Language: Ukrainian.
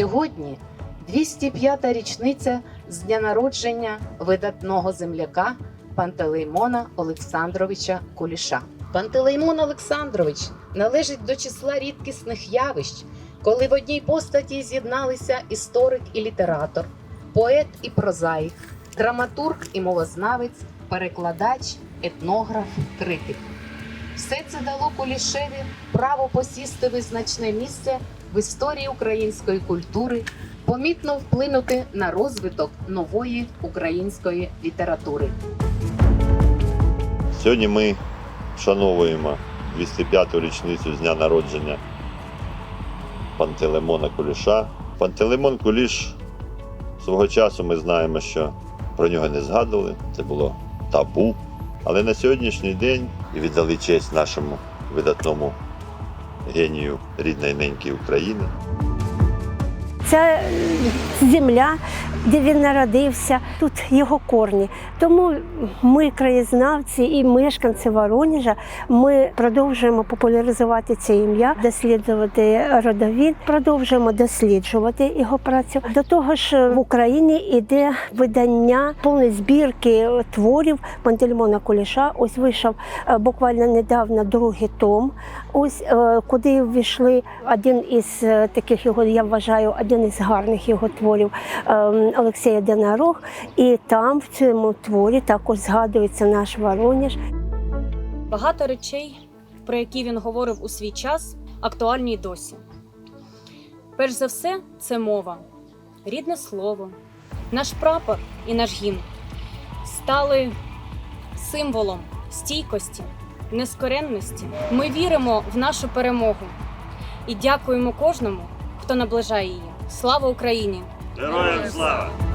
Сьогодні 205-та річниця з дня народження видатного земляка Пантелеймона Олександровича Куліша. Пантелеймон Олександрович належить до числа рідкісних явищ, коли в одній постаті з'єдналися історик і літератор, поет і прозаїк, драматург і мовознавець, перекладач, етнограф, критик. Все це дало Кулішеві право посісти визначне місце в історії української культури, помітно вплинути на розвиток нової української літератури. Сьогодні ми вшановуємо 205-ту річницю з дня народження Пантелеймона Куліша. Пантелеймон Куліш свого часу ми знаємо, що про нього не згадували, це було табу. Але на сьогоднішній день віддали честь нашому видатному генію рідної неньки України. Е, земля, де він народився, тут його корні. Тому ми, краєзнавці і мешканці Воронежа, ми продовжуємо популяризувати це ім'я, досліджувати родовід, продовжуємо досліджувати його працю. До того ж, в Україні йде видання повної збірки творів Пантелеймона Куліша. Ось вийшов е, буквально недавно другий том. Ось е, куди ввійшли один із е, таких його, я вважаю, один із гарних його творів е, Олексія Денарог. І там в цьому творі також згадується наш Воронеж. Багато речей, про які він говорив у свій час, актуальні й досі. Перш за все, це мова, рідне слово, наш прапор і наш гімн стали символом стійкості, нескоренності. Ми віримо в нашу перемогу і дякуємо кожному, хто наближає її. Слава Україні! Героям слава!